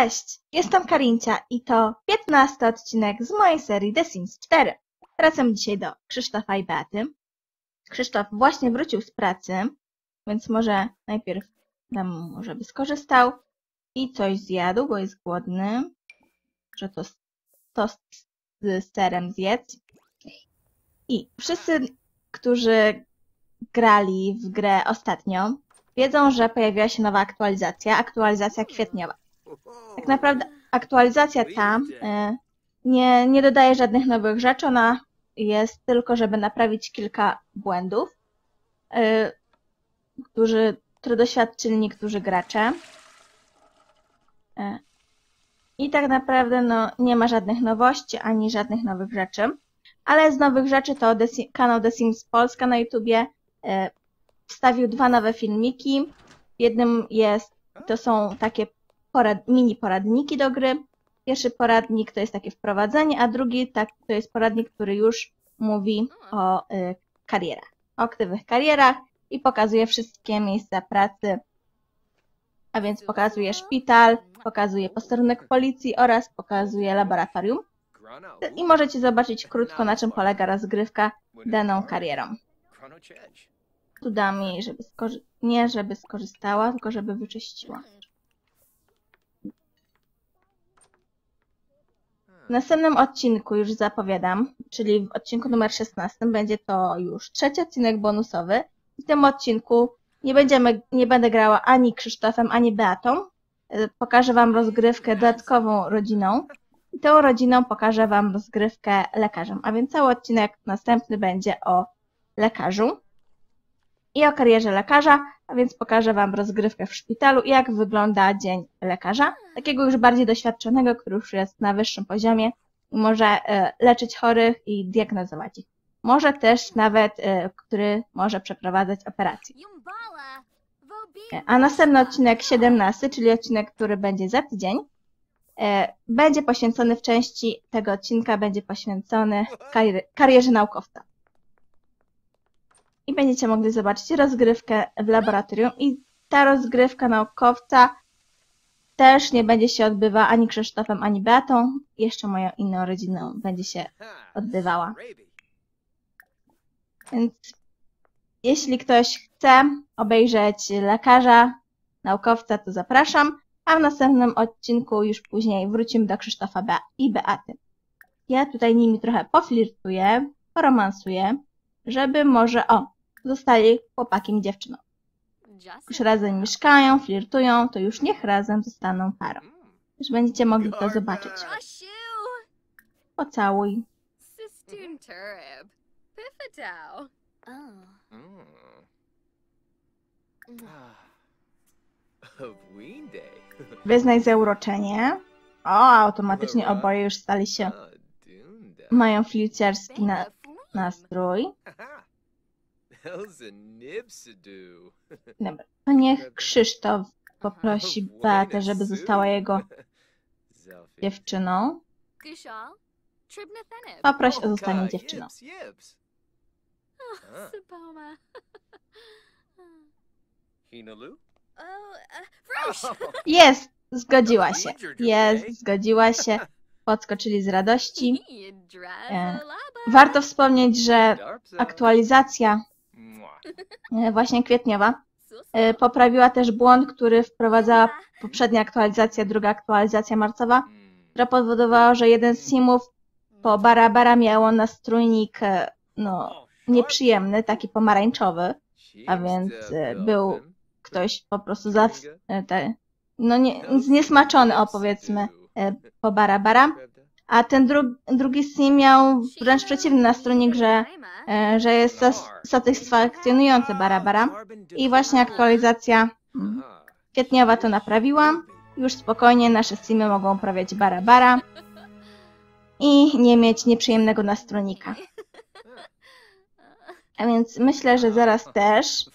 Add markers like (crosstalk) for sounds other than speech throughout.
Cześć, jestem Karincia i to 15 odcinek z mojej serii The Sims 4. Wracam dzisiaj do Krzysztofa i Beaty. Krzysztof właśnie wrócił z pracy, więc może najpierw dam mu, żeby skorzystał i coś zjadł, bo jest głodny. Że to tost z serem zjedz. I wszyscy, którzy grali w grę ostatnio, wiedzą, że pojawiła się nowa aktualizacja, aktualizacja kwietniowa. Tak naprawdę aktualizacja ta y, nie, nie dodaje żadnych nowych rzeczy, ona jest tylko, żeby naprawić kilka błędów, y, którzy, które doświadczyli niektórzy gracze. Y, I tak naprawdę no, nie ma żadnych nowości, ani żadnych nowych rzeczy. Ale z nowych rzeczy to The Si- kanał The Sims Polska na YouTubie wstawił dwa nowe filmiki. W jednym jest, to są takie porad, mini poradniki do gry. Pierwszy poradnik to jest takie wprowadzenie, a drugi tak, to jest poradnik, który już mówi o y, karierach, o aktywnych karierach i pokazuje wszystkie miejsca pracy, a więc pokazuje szpital, pokazuje posterunek policji oraz pokazuje laboratorium. I możecie zobaczyć krótko, na czym polega rozgrywka daną karierą. Tu dam jej, żeby nie żeby skorzystała, tylko żeby wyczyściła. W następnym odcinku już zapowiadam, czyli w odcinku numer 16 będzie to już trzeci odcinek bonusowy. W tym odcinku nie będziemy, nie będę grała ani Krzysztofem, ani Beatą. Y, Pokażę Wam rozgrywkę dodatkową rodziną. I tą rodziną pokażę Wam rozgrywkę lekarzem. A więc cały odcinek następny będzie o lekarzu i o karierze lekarza, a więc pokażę Wam rozgrywkę w szpitalu i jak wygląda dzień lekarza, takiego już bardziej doświadczonego, który już jest na wyższym poziomie i może e, leczyć chorych i diagnozować ich. Może też nawet, e, który może przeprowadzać operacje. A następny odcinek 17, czyli odcinek, który będzie za tydzień, e, będzie poświęcony w części tego odcinka, będzie poświęcony karier- karierze naukowca i będziecie mogli zobaczyć rozgrywkę w laboratorium i ta rozgrywka naukowca też nie będzie się odbywała ani Krzysztofem, ani Beatą. Jeszcze moją inną rodziną będzie się odbywała. Więc jeśli ktoś chce obejrzeć lekarza, naukowca, to zapraszam, a w następnym odcinku już później wrócimy do Krzysztofa Be i Beaty. Ja tutaj nimi trochę poflirtuję, poromansuję, żeby może, o, zostali chłopakiem i dziewczyną. Już razem mieszkają, flirtują, to już niech razem zostaną parą. Już będziecie mogli to zobaczyć. Pocałuj. Sistun Turib. Piffatau. Wyznaj zauroczenie. O, automatycznie oboje już stali się, mają flirciarski na, nastrój. Dobra, to niech Krzysztof poprosi Beatę, żeby została jego (laughs) dziewczyną. Poproś o zostanie dziewczyną. Saboma. (laughs) Hinalu? Oh, uh. (laughs) Jest! Zgodziła się. Jest, zgodziła się. Podskoczyli z radości. Yidrazalaba. Warto wspomnieć, że aktualizacja e, właśnie kwietniowa. E, poprawiła też błąd, który wprowadzała poprzednia aktualizacja, druga aktualizacja marcowa, która powodowała, że jeden z simów po Barabara miało nastrójnik e, no, nieprzyjemny, taki pomarańczowy. a więc, e, był ktoś po prostu za, e, te, no nie, zniesmaczony, o powiedzmy, e, po Barabara. A ten dru, drugi sim miał wręcz przeciwny nastrójnik, że, e, że jest satysfakcjonujący Barabara. I właśnie aktualizacja mm, kwietniowa to naprawiła. Już spokojnie nasze simy mogą uprawiać Barabara i nie mieć nieprzyjemnego nastrójnika. A więc myślę, że zaraz też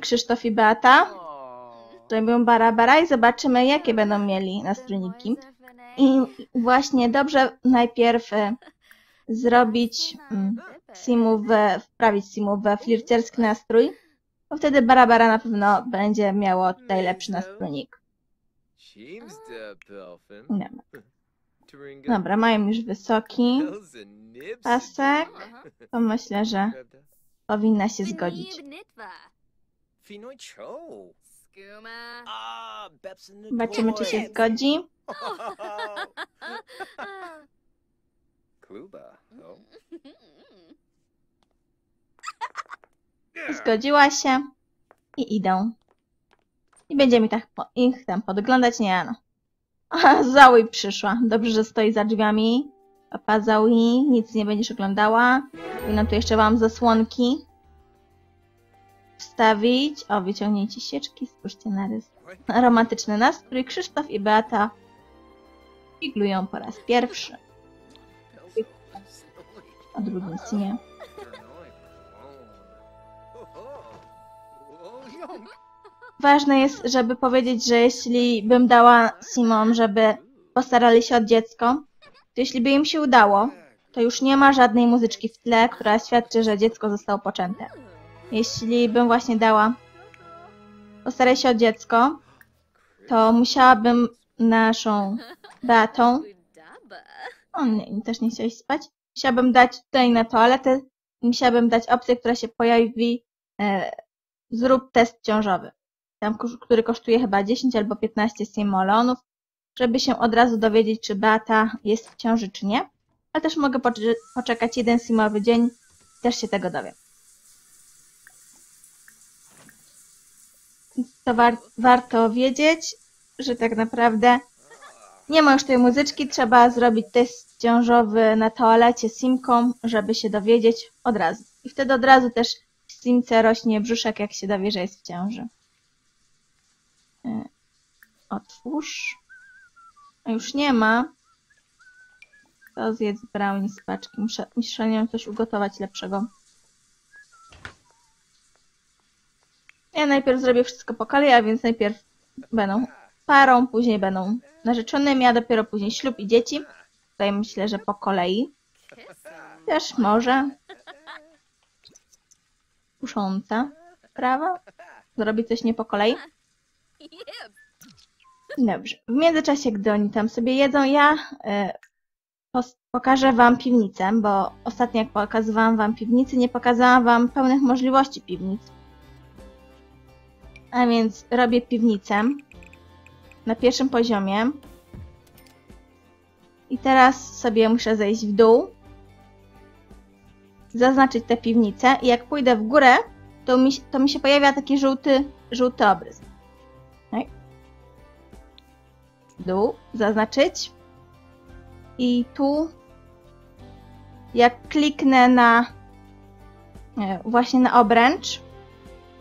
Krzysztof i Beata zrobią Barabara i zobaczymy, jakie będą mieli nastrójniki. I właśnie dobrze najpierw e, zrobić mm, simu we, wprawić simu we flirciarski nastrój, bo wtedy Barabara na pewno będzie miało tutaj lepszy nastrójnik. Dobra. Dobra, mają już wysoki pasek. To myślę, że powinna się zgodzić. The Zobaczymy, czy się zgodzi. (laughs) Kluba. Oh. (laughs) Zgodziła się i idą. I będziemy tak po, ich tam podglądać. Nie no. Aha, Zoe przyszła. Dobrze, że stoi za drzwiami. Papa Zoe, nic nie będziesz oglądała. Powinnam tu jeszcze wam zasłonki wstawić. O, wyciągnijcie sieczki, spójrzcie na rys. Romantyczny nastrój. Krzysztof i Beata iglują po raz pierwszy. A drugim nie. Ważne jest, żeby powiedzieć, że jeśli bym dała Simon, żeby postarali się o dziecko, to jeśli by im się udało, to już nie ma żadnej muzyczki w tle, która świadczy, że dziecko zostało poczęte. Jeśli bym właśnie dała postaraj się o dziecko, to musiałabym naszą Beatą, on nie, też nie chciałeś spać, musiałabym dać tutaj na toaletę, musiałabym dać opcję, która się pojawi, e, zrób test ciążowy, tam, który kosztuje chyba 10 albo 15 simolonów, żeby się od razu dowiedzieć, czy Beata jest w ciąży, czy nie. Ale też mogę poczekać jeden simowy dzień, też się tego dowiem. To war- warto wiedzieć, że tak naprawdę nie ma już tej muzyczki, trzeba zrobić test ciążowy na toalecie simką, żeby się dowiedzieć od razu. I wtedy od razu też simce rośnie brzuszek, jak się dowie, że jest w ciąży. Y, Otwórz. A już nie ma. To zjedz brownie z paczki. Muszę, muszę nią coś ugotować lepszego. Ja najpierw zrobię wszystko po kolei, a więc najpierw będą parą, później będą narzeczonymi, a dopiero później ślub i dzieci. Tutaj myślę, że po kolei. Też może. Kusząca. Prawa? Zrobi coś nie po kolei? Dobrze. W międzyczasie, gdy oni tam sobie jedzą, ja pos- pokażę Wam piwnicę, bo ostatnio jak pokazywałam Wam piwnicy, nie pokazałam Wam pełnych możliwości piwnic. A więc robię piwnicę na pierwszym poziomie. I teraz sobie muszę zejść w dół, zaznaczyć tę piwnicę i jak pójdę w górę, to mi, to mi się pojawia taki żółty, żółty obrys. Dół, zaznaczyć. I tu, jak kliknę na e, właśnie na obręcz,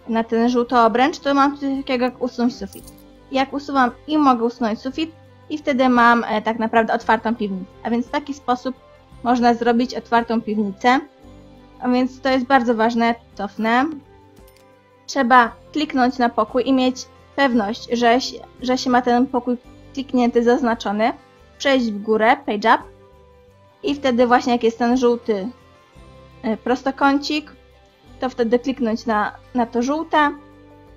na ten żółty obręcz, to mam coś takiego jak usunąć sufit. Jak usuwam i mogę usunąć sufit i wtedy mam e, tak naprawdę otwartą piwnicę. A więc w taki sposób można zrobić otwartą piwnicę. A więc to jest bardzo ważne, cofnę. Trzeba kliknąć na pokój i mieć pewność, że, że się ma ten pokój kliknięty, zaznaczony, przejść w górę, page up i wtedy właśnie jak jest ten żółty y, prostokącik, to wtedy kliknąć na, na to żółte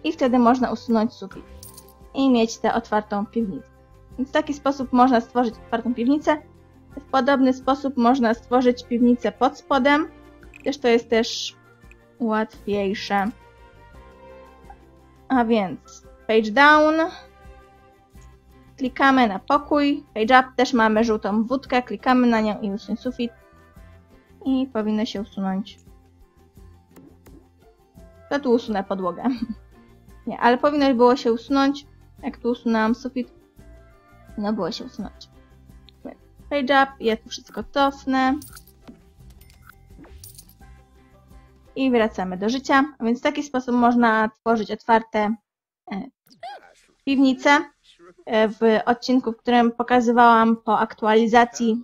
i wtedy można usunąć sufit i mieć tę otwartą piwnicę. Więc w taki sposób można stworzyć otwartą piwnicę. W podobny sposób można stworzyć piwnicę pod spodem, też to jest też łatwiejsze. A więc page down, Klikamy na pokój, page up, też mamy żółtą wódkę, klikamy na nią i usuń sufit. I powinno się usunąć. To tu usunę podłogę. (laughs) Nie, ale powinno było się usunąć. Jak tu usunęłam sufit, no było się usunąć. Page up, ja tu wszystko cofnę. I wracamy do życia. A więc w taki sposób można tworzyć otwarte e, piwnice e, w odcinku, w którym pokazywałam po aktualizacji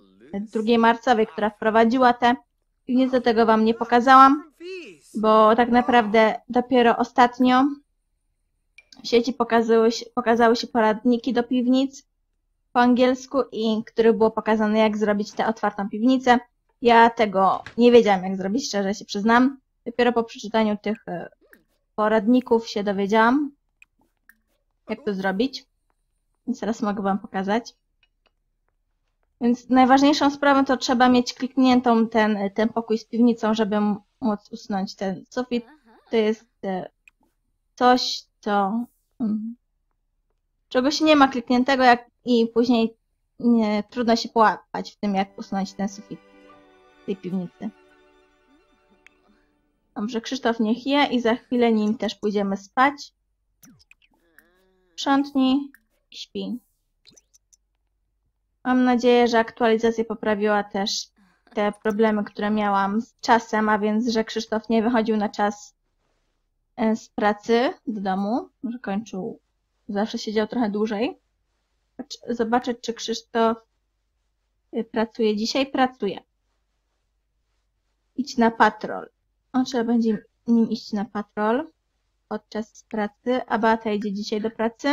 drugiej marcowej, która wprowadziła te do tego Wam nie pokazałam, bo tak naprawdę dopiero ostatnio w sieci pokazały się, pokazały się poradniki do piwnic po angielsku i który było pokazane jak zrobić tę otwartą piwnicę. Ja tego nie wiedziałam jak zrobić, szczerze się przyznam. Dopiero po przeczytaniu tych e, poradników się dowiedziałam, jak to zrobić. Więc teraz mogę Wam pokazać. Więc najważniejszą sprawą to trzeba mieć klikniętą ten, ten pokój z piwnicą, żeby móc usunąć ten sufit. To jest e, coś, co mm, czego się nie ma klikniętego jak, i później nie, trudno się połapać w tym, jak usunąć ten sufit tej piwnicy. Dobrze, Krzysztof niech je i za chwilę nim też pójdziemy spać. Sprzątnij i śpi. Mam nadzieję, że aktualizacja poprawiła też te problemy, które miałam z czasem, a więc, że Krzysztof nie wychodził na czas e, z pracy do domu, że kończył, zawsze siedział trochę dłużej. Zobaczę, czy Krzysztof y, pracuje dzisiaj. Pracuje. Idź na patrol. On trzeba będzie nim iść na patrol podczas pracy, a Beata idzie dzisiaj do pracy.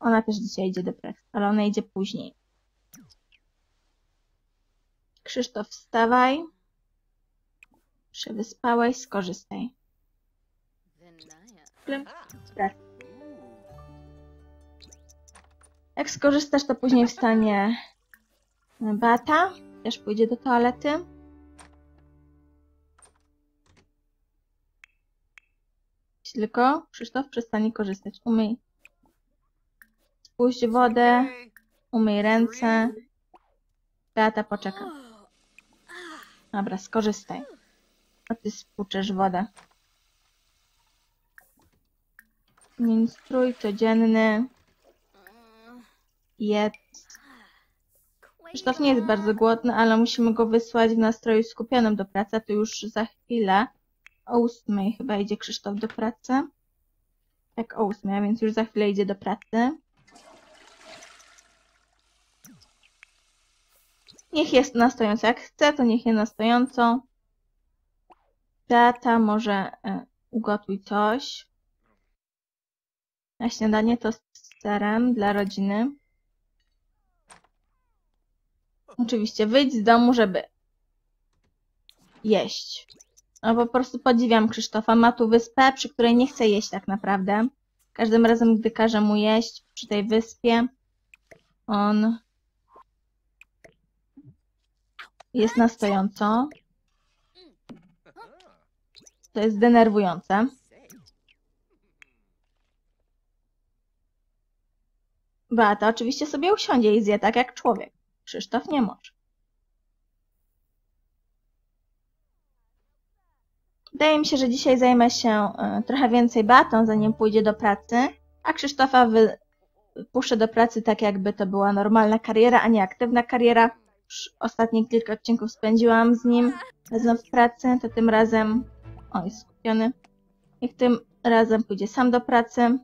Ona też dzisiaj idzie do pracy, ale ona idzie później. Krzysztof, wstawaj. Się wyspałeś, skorzystaj. Jak skorzystasz, to później wstanie Beata. Też pójdzie do toalety. Jeśli Tylko Krzysztof przestanie korzystać. Umyj. Spuść wodę, umyj ręce. Beata poczeka. Dobra, skorzystaj. A ty spłuczesz wodę. Zmień strój codzienny. Jedz. Krzysztof nie jest bardzo głodny, ale musimy go wysłać w nastroju skupionym do pracy. To już za chwilę. O ósmej chyba idzie Krzysztof do pracy. Tak, o ósmej, a więc już za chwilę idzie do pracy. Niech jest na stojąco. Jak chce, to niech jest na stojąco. Beata, może e, ugotuj coś. Na śniadanie to z serem dla rodziny. Oczywiście wyjdź z domu, żeby jeść. No po prostu podziwiam Krzysztofa. Ma tu wyspę, przy której nie chce jeść tak naprawdę. Każdym razem, gdy każe mu jeść przy tej wyspie, on jest na stojąco. To jest denerwujące. Beata oczywiście sobie usiądzie i zje tak jak człowiek. Krzysztof nie może. Wydaje mi się, że dzisiaj zajmę się e, trochę więcej Beatą, zanim pójdzie do pracy, a Krzysztofa wy... puszczę do pracy tak, jakby to była normalna kariera, a nie aktywna kariera. Już ostatnie kilka odcinków spędziłam z nim razem w pracy, to tym razem... O, jest skupiony. Niech tym razem pójdzie sam do pracy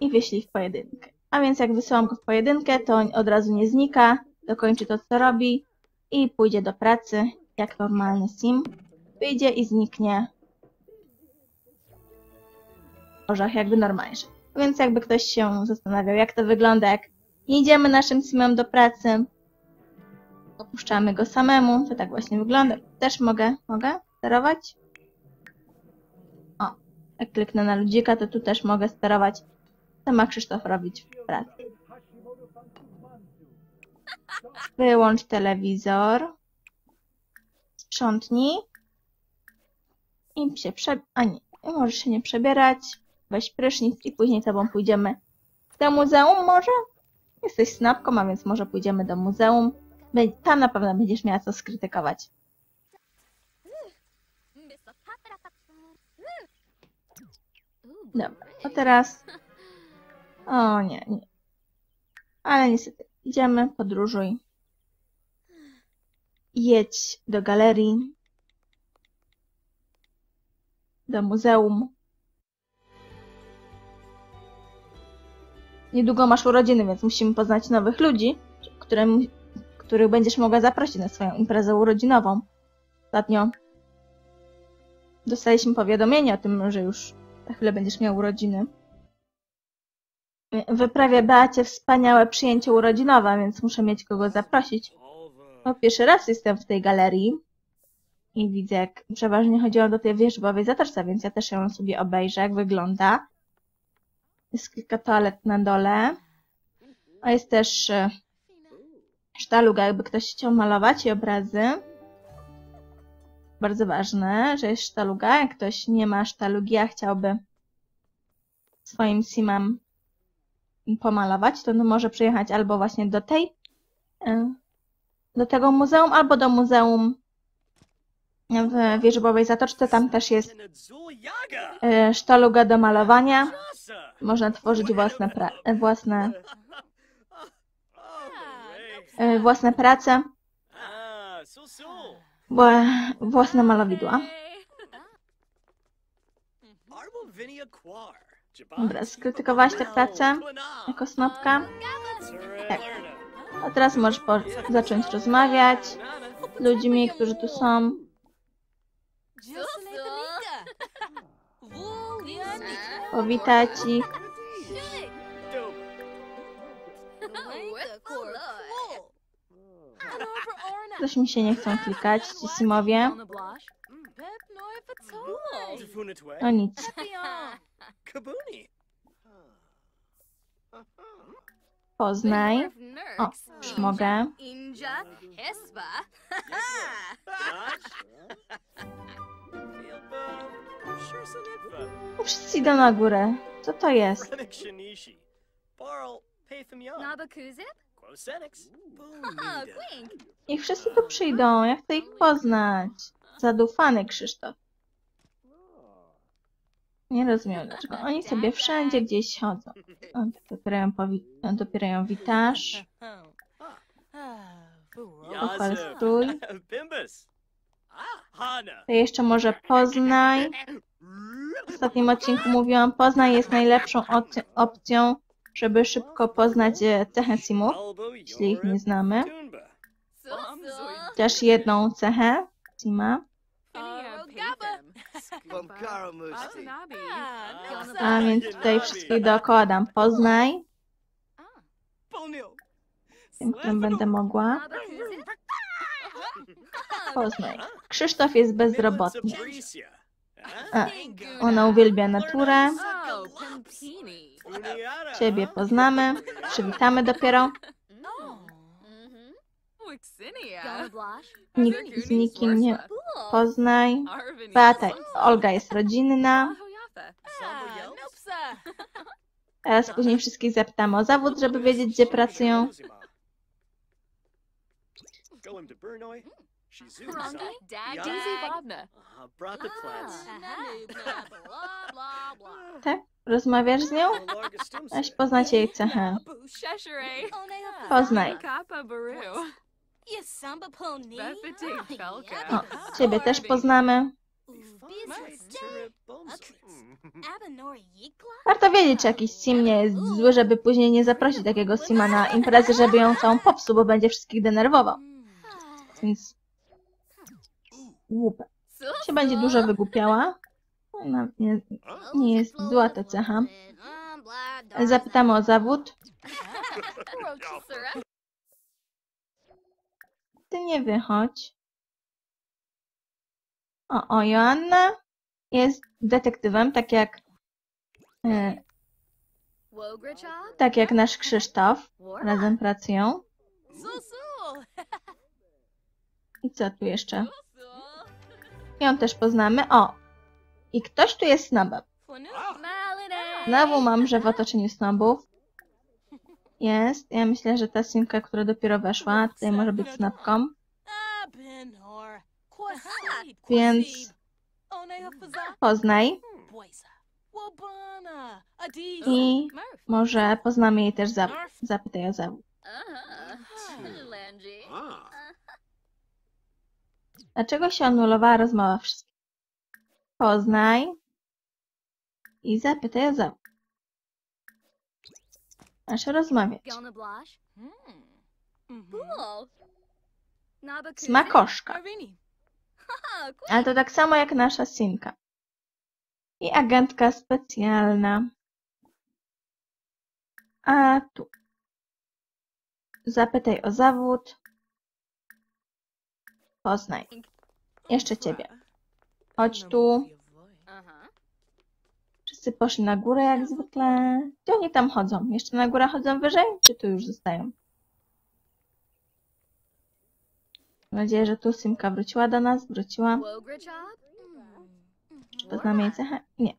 i wyślij w pojedynkę. A więc jak wysyłam go w pojedynkę, to on od razu nie znika, dokończy to, co robi i pójdzie do pracy jak normalny sim. Wyjdzie i zniknie w orzach jakby normalnie. Więc jakby ktoś się zastanawiał, jak to wygląda, jak nie idziemy naszym simem do pracy, opuszczamy go samemu, to tak właśnie wygląda. Też mogę, mogę sterować? O, jak kliknę na ludzika, to tu też mogę sterować co ma Krzysztof robić w pracy. Wyłącz telewizor. Sprzątnij. I się prze... A nie, możesz się nie przebierać. Weź prysznic i później tobą pójdziemy do muzeum może? Jesteś snapką, a więc może pójdziemy do muzeum. Tam na pewno będziesz miała co skrytykować. Dobra, a teraz... O nie, nie. Ale niestety, idziemy, podróżuj. Jedź do galerii. Do muzeum. Niedługo masz urodziny, więc musimy poznać nowych ludzi, którym, których będziesz mogła zaprosić na swoją imprezę urodzinową. Ostatnio dostaliśmy powiadomienie o tym, że już za chwilę będziesz miał urodziny. Wyprawię Beacie wspaniałe przyjęcie urodzinowe, więc muszę mieć kogo zaprosić. No, pierwszy raz jestem w tej galerii i widzę, jak przeważnie chodziłam do tej wierzbowej zatoczce, więc ja też ją sobie obejrzę, jak wygląda. Jest kilka toalet na dole. A jest też e, sztaluga, jakby ktoś chciał malować i obrazy. Bardzo ważne, że jest sztaluga. Jak ktoś nie ma sztalugi, a chciałby swoim simam pomalować, to no może przyjechać albo właśnie do tej, e, do tego muzeum, albo do muzeum w Wierzbowej Zatoczce. Tam też jest e, sztaluga do malowania. Można tworzyć własne, własne, e, własne prace, własne malowidła. Dobra, skrytykowałaś tę pracę jako snopka. Tak. A teraz możesz zacząć rozmawiać z ludźmi, którzy tu są. Powitać ich. Coś mi się nie chcą klikać, ci simowie. No nic. Poznaj. O, już mogę. (laughs) Hespa. Wszyscy idą na górę. Co to jest? Ah. Niech wszyscy tu przyjdą. Ja chcę ich poznać. Zadufany Krzysztof. Nie rozumiem, dlaczego oni sobie wszędzie gdzieś chodzą. O, dopiero ją, powi- dopiero ją witasz. Pochwal. (laughs) Hana. To jeszcze może poznaj. (laughs) W ostatnim odcinku mówiłam, poznaj jest najlepszą opc- opcją, żeby szybko poznać e, cechę simów, jeśli ich nie znamy. Chociaż jedną cechę sima. Bumkara Musti. A więc tutaj wszystkich dookoła dam poznaj, tym, którym będę mogła. Nabakuzip? Poznaj. Krzysztof jest bezrobotny. A, ona uwielbia naturę. Ciebie poznamy. Przywitamy dopiero. Mhm. Wixinia. Nikt z nikim nie poznaj. Beata, Olga jest rodzinna. Teraz później wszystkich zapytamy o zawód, żeby wiedzieć, gdzie pracują. Dag. Daisy Bobna. Uh, brought the plants. (laughs) Tak? Rozmawiasz z nią? Weź poznać jej cechę. Sheshere. Poznaj. Kappa Baru. Befete Felka. O, ciebie też poznamy. Warto wiedzieć, czy jakiś sim nie jest zły, żeby później nie zaprosić takiego sima na imprezę, żeby ją całą popsuł, bo będzie wszystkich denerwował. Więc głupę. Się będzie dużo wygłupiała. No, nie, nie jest zła ta cecha. Zapytamy o zawód. Ty nie wychodź. O, o, Joanna jest detektywem, tak jak, e, tak jak nasz Krzysztof. Razem pracują. I co tu jeszcze? Ją też poznamy. O! I ktoś tu jest snobem. Znowu mam, że w otoczeniu snobów. Jest. Ja myślę, że ta simka, która dopiero weszła, tutaj może być snobką. Więc poznaj. I może poznamy jej też zawód. Zapytaj o zawód. Dlaczego się anulowała rozmowa wszystkich? Poznaj i zapytaj o zawód. Masz rozmawiać. Cool. Nabakuzip? Smakoszka. (laughs) Ale to tak samo jak nasza synka. I agentka specjalna. A tu. Zapytaj o zawód. Poznaj. Jeszcze ciebie. Chodź tu. Wszyscy poszli na górę jak zwykle. Gdzie oni tam chodzą? Jeszcze na górę chodzą wyżej? Czy tu już zostają? Mam nadzieję, że tu Simka wróciła do nas. Wróciła. Czy poznamy jej cechę? Nie.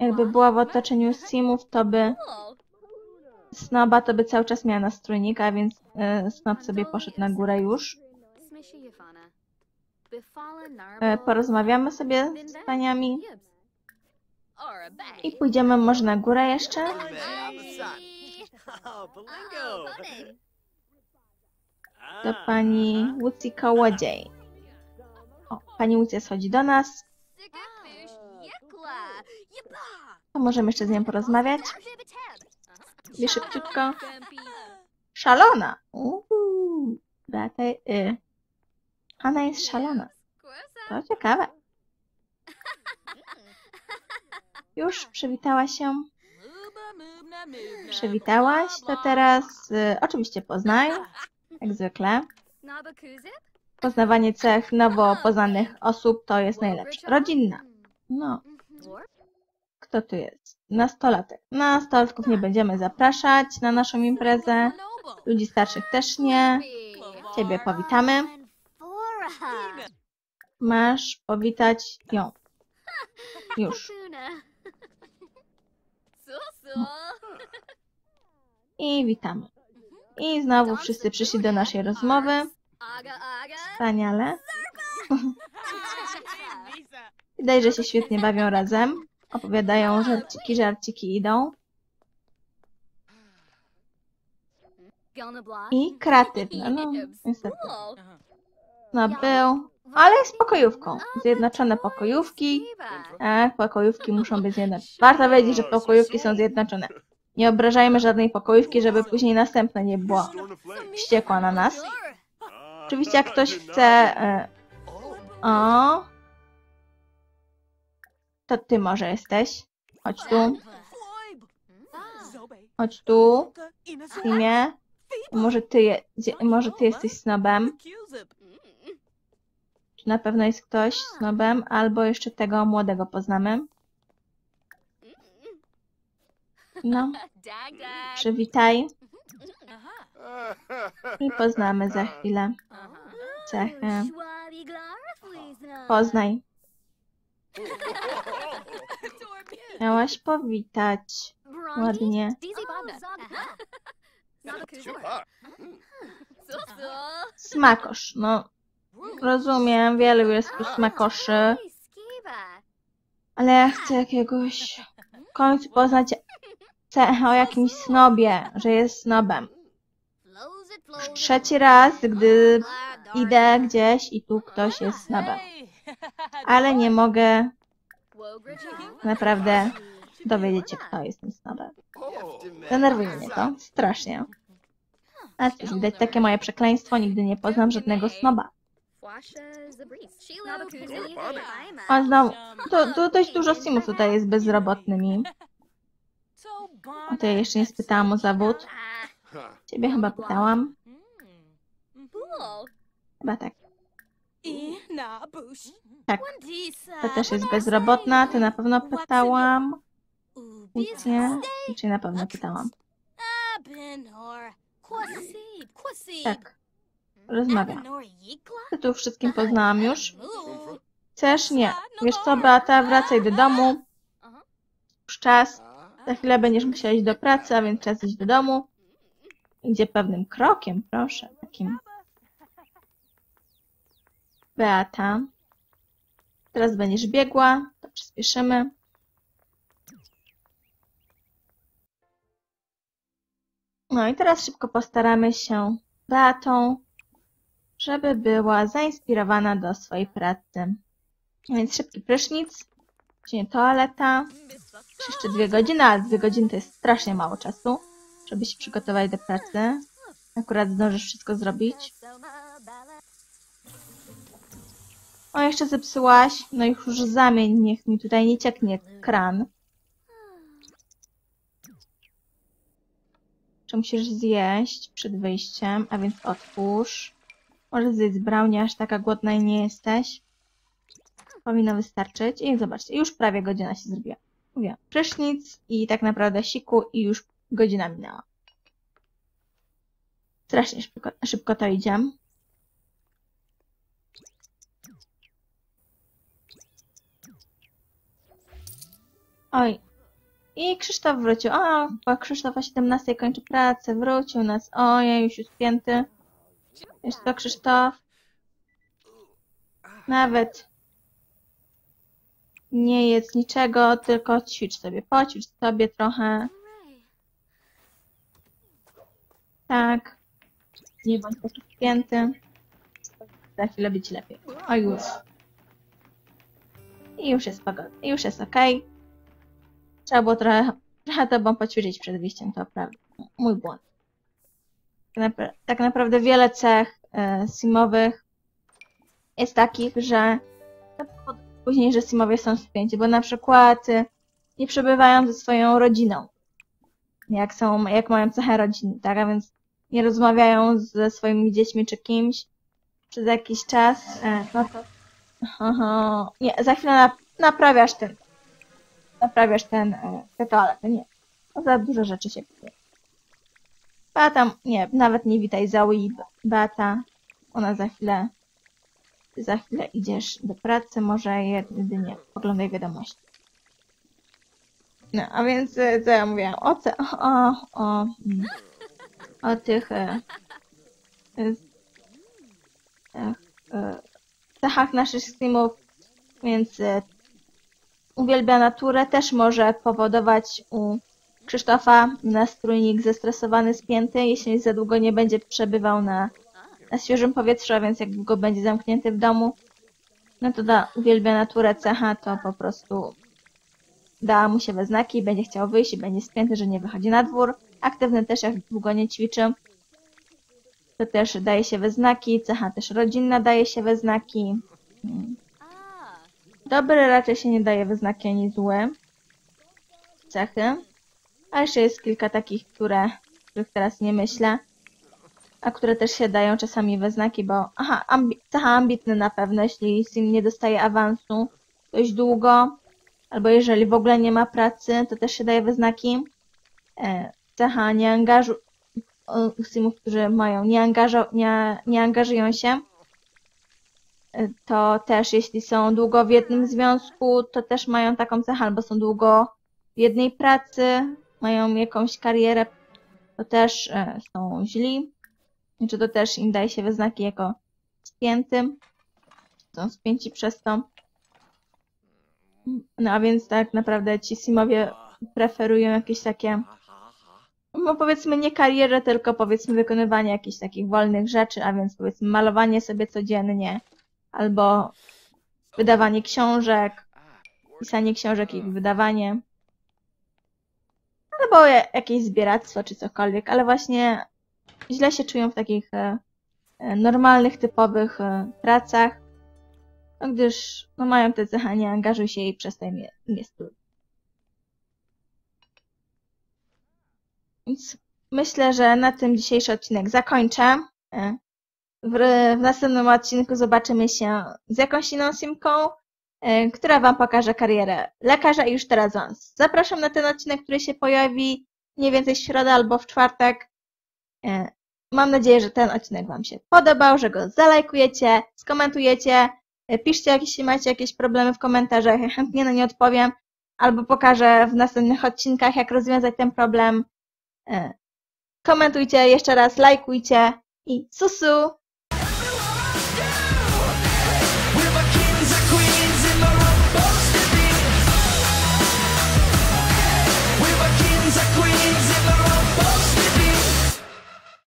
Jakby była w otoczeniu Simów, to by. Snoba to by cały czas miała nastrójnika, więc y, Snob sobie poszedł na górę już. Porozmawiamy sobie z paniami i pójdziemy może na górę jeszcze. Do pani Łucji Kołodziej. O, pani Łucja schodzi do nas. To możemy jeszcze z nią porozmawiać. Dwie szybciutko. Szalona! Uuu, Beata, y. Hanna jest szalona. To ciekawe. Już przywitała się. Przywitałaś, to teraz y, oczywiście poznaj, jak zwykle. Poznawanie cech nowo poznanych osób to jest najlepsze. Rodzinna. No, kto tu jest? Nastolatek. Nastolatków nie będziemy zapraszać na naszą imprezę. Ludzi starszych też nie. Ciebie powitamy. Masz powitać ją. (laughs) Już. I witamy. I znowu wszyscy przyszli do naszej rozmowy. Wspaniale. (laughs) Widać, że się świetnie bawią razem. Opowiadają żarciki, żarciki idą. I kreatywne, no (laughs) niestety. No był, ale jest pokojówką. Zjednoczone pokojówki. Tak, pokojówki muszą być zjednoczone. Warto wiedzieć, że pokojówki są zjednoczone. Nie obrażajmy żadnej pokojówki, żeby później następna nie była wściekła na nas. Oczywiście jak ktoś chce... E, o... To ty może jesteś. Chodź tu, chodź tu, w imię. Może ty, je, może ty jesteś snobem. Na pewno jest ktoś snobem, albo jeszcze tego młodego poznamy. No, przywitaj i poznamy za chwilę cechy. Poznaj. Miałaś powitać. Ładnie. Smakosz. No, rozumiem, wielu jest Skiba. ale ja chcę jakiegoś w końcu poznać cechę o jakimś snobie, że jest snobem. Już trzeci raz, gdy idę gdzieś i tu ktoś jest snobem. Ale nie mogę naprawdę dowiedzieć się, kto jest tym snobem. Denerwuje mnie to strasznie. Ale cóż, widać takie moje przekleństwo, nigdy nie poznam żadnego snoba. A znowu, to, to dość dużo simów tutaj jest bezrobotnymi. Ja jeszcze nie spytałam o zawód. Ciebie chyba pytałam. cool. Chyba tak. Tak. To też jest bezrobotna, ty na pewno pytałam. Nic nie? Czy na pewno pytałam? Tak. Rozmawiam. Ty tu wszystkim poznałam już. Chcesz? Nie. Wiesz co, Beata, wracaj do domu. Już czas. Za chwilę będziesz musiała iść do pracy, a więc czas iść do domu. Idzie pewnym krokiem, proszę. Takim. Beata. Teraz będziesz biegła. To przyspieszymy. No i teraz szybko postaramy się Beatą, żeby była zainspirowana do swojej pracy. Więc szybki prysznic, później toaleta, jeszcze dwie godziny, ale dwie godziny to jest strasznie mało czasu, żeby się przygotować do pracy. Akurat zdążysz wszystko zrobić. O, jeszcze zepsułaś. No i już zamień, niech mi tutaj nie cieknie kran. Czy musisz zjeść przed wyjściem, a więc otwórz. Może zjedz brownie, aż taka głodna i nie jesteś. Powinno wystarczyć. I zobaczcie, już prawie godzina się zrobiła. mówię, prysznic i tak naprawdę siku i już godzina minęła. Strasznie szybko, szybko to idzie. Oj. I Krzysztof wrócił. A, bo Krzysztof o 17 kończy pracę. Wrócił nas. Ojej, już jest spięty. Wiesz co, Krzysztof? Nawet nie jedz niczego, tylko ćwicz sobie. Poćwicz sobie trochę. Tak. Nie bądź spięty. Za chwilę być lepiej. O już. I już jest pogoda. Już jest okej. Trzeba było trochę, trochę tobą poćwiczyć przed wyjściem, to prawda. Mój błąd. Tak, tak naprawdę wiele cech e, simowych jest takich, że później, że simowie są spięci, bo na przykład e, nie przebywają ze swoją rodziną. Jak są, jak mają cechę rodziny, tak? A więc nie rozmawiają ze swoimi dziećmi czy kimś przez jakiś czas, e, no to Aha, nie, za chwilę nap naprawiasz ten, naprawiasz ten, e, tę toaletę, nie. No za dużo rzeczy się Beata, nie, nawet nie witaj Zoe, Beata. Ona za chwilę, za chwilę idziesz do pracy, może jedynie oglądaj wiadomości. No, a więc e, co ja mówiłam? O, ce, o, o, o tych e, e, cechach naszych streamów, więc uwielbia naturę też może powodować u Krzysztofa nastrójnik zestresowany, spięty, jeśli za długo nie będzie przebywał na, na świeżym powietrzu, a więc jak długo będzie zamknięty w domu, no to da uwielbia naturę cecha, to po prostu da mu się we znaki, będzie chciał wyjść i będzie spięty, że nie wychodzi na dwór. Aktywny też jak długo nie ćwiczy. To też daje się we znaki, cecha też rodzinna daje się we znaki. Dobry raczej się nie daje we znaki ani zły. Cechy. A jeszcze jest kilka takich, które, których teraz nie myślę. A które też się dają czasami we znaki, bo aha, ambi cecha ambitny na pewno, jeśli sim nie dostaje awansu dość długo, albo jeżeli w ogóle nie ma pracy, to też się daje we znaki. E, cecha nie angażu u simów, którzy mają nie, angażo nie, nie angażują się, e, to też jeśli są długo w jednym związku, to też mają taką cechę, albo są długo w jednej pracy, mają jakąś karierę, to też e, są źli. Czy to też im daje się we znaki jako spiętym. Są spięci przez to. No a więc tak naprawdę ci simowie preferują jakieś takie, no powiedzmy nie karierę, tylko powiedzmy wykonywanie jakichś takich wolnych rzeczy, a więc powiedzmy malowanie sobie codziennie, albo wydawanie książek, pisanie książek i ich wydawanie, albo ja- jakieś zbieractwo czy cokolwiek, ale właśnie źle się czują w takich e, e, normalnych, typowych e, pracach, no gdyż no, mają te cechy, nie angażuj się i im je- jest. Więc myślę, że na tym dzisiejszy odcinek zakończę. W, w następnym odcinku zobaczymy się z jakąś inną simką, która Wam pokaże karierę lekarza i już teraz Was zapraszam na ten odcinek, który się pojawi mniej więcej w środę albo w czwartek. E, Mam nadzieję, że ten odcinek Wam się podobał, że go zalajkujecie, skomentujecie, e, piszcie, jeśli macie jakieś problemy w komentarzach, ja chętnie na nie odpowiem, albo pokażę w następnych odcinkach, jak rozwiązać ten problem. E, Komentujcie jeszcze raz, lajkujcie i susu!